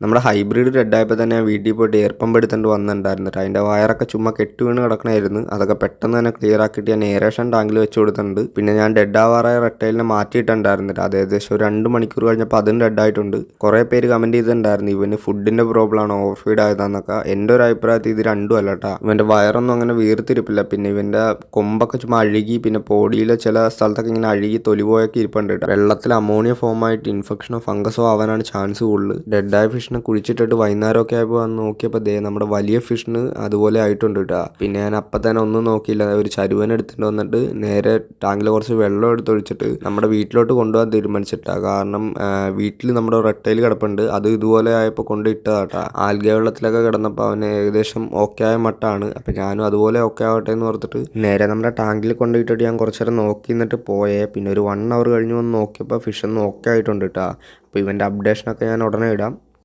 നമ്മുടെ ഹൈബ്രിഡ് റെഡായപ്പോൾ തന്നെ വീട്ടിൽ പോയിട്ട് എയർ പമ്പ് എടുത്തുകൊണ്ട് വന്നിട്ടുണ്ടായിരുന്നു. കേട്ടോ അതിന്റെ വയറൊക്കെ ചുമ്മാ കെട്ട് വീണ് കിടക്കണമായിരുന്നു അതൊക്കെ പെട്ടെന്ന് തന്നെ ക്ലിയർ ആക്കിയിട്ട് ഞാൻ എയറേഷൻ ടാങ്കിൽ വെച്ച് കൊടുത്തിട്ടുണ്ട്. പിന്നെ ഞാൻ ഡെഡ് ആവാറായ റെട്ടൈലിനെ മാറ്റിയിട്ടുണ്ടായിരുന്നു കേട്ടോ അത് ഏകദേശം ഒരു രണ്ട് മണിക്കൂർ കഴിഞ്ഞപ്പോൾ അതും ഡെഡായിട്ടുണ്ട് കുറേ പേര് കമന്റ് ചെയ്തിട്ടുണ്ടായിരുന്നു ഇവന് ഫുഡിന്റെ പ്രോബ്ലം ആണ്? ഓവർ ഫീഡ് ആയതാന്നൊക്കെ. എന്റെ ഒരു അഭിപ്രായത്തിൽ ഇത് രണ്ടും അല്ല കേട്ടോ ഇവന്റെ വയറൊന്നും അങ്ങനെ വീർത്തിരിപ്പില്ല. പിന്നെ ഇവന്റെ കൊമ്പൊക്കെ ചുമ്മാ അഴുകി പിന്നെ ബോഡിയിലെ ചില സ്ഥലത്തൊക്കെ ഇങ്ങനെ അഴുകി തൊലിപോയൊക്കെ ഇരിപ്പുണ്ട് കേട്ടോ വെള്ളത്തിൽ അമോണിയ ഫോം ആയിട്ട് ഇൻഫെക്ഷനോ ഫംഗസോ ആവാനാണ് ചാൻസ് കൂടുതൽ. ഡെഡായ ഫിഷിനെ കുഴിച്ചിട്ടിട്ട് വൈകുന്നേരമൊക്കെ ആയപ്പോൾ വന്ന് നോക്കിയപ്പോൾ ദേ നമ്മുടെ വലിയ ഫിഷിന് അതുപോലെ ആയിട്ടുണ്ട് കേട്ടോ പിന്നെ ഞാൻ അപ്പം തന്നെ ഒന്നും നോക്കിയില്ല. ഒരു ചരുവൻ എടുത്തിട്ട് വന്നിട്ട് നേരെ ടാങ്കിൽ കുറച്ച് വെള്ളം എടുത്ത് ഒഴിച്ചിട്ട് നമ്മുടെ വീട്ടിലോട്ട് കൊണ്ടുപോകാൻ തീരുമാനിച്ചിട്ടാ. കാരണം വീട്ടിൽ നമ്മുടെ റെട്ടയിൽ കിടപ്പുണ്ട്. അത് ഇതുപോലെ ആയപ്പോൾ കൊണ്ട് ഇട്ടതാട്ടാ ആൽഗ വെള്ളത്തിലൊക്കെ കിടന്നപ്പോൾ അവന് ഏകദേശം ഓക്കെ ആയ മട്ടാണ്. അപ്പം ഞാനും അതുപോലെ ഓക്കെ ആവട്ടെ എന്ന് ഓർത്തിട്ട് നേരെ നമ്മുടെ ടാങ്കിൽ കൊണ്ടുപോയിട്ടിട്ട് ഞാൻ കുറച്ച് നേരം നോക്കി നിന്നിട്ട് പോയേ. പിന്നെ ഒരു വൺ അവർ കഴിഞ്ഞ് വന്ന് നോക്കിയപ്പോൾ ഫിഷ് ഒന്ന് ഓക്കെ ആയിട്ടുണ്ട് കേട്ടോ അപ്പോൾ ഇവന്റെ അപ്ഡേഷനൊക്കെ ഞാൻ ഉടനെ ഇടാം.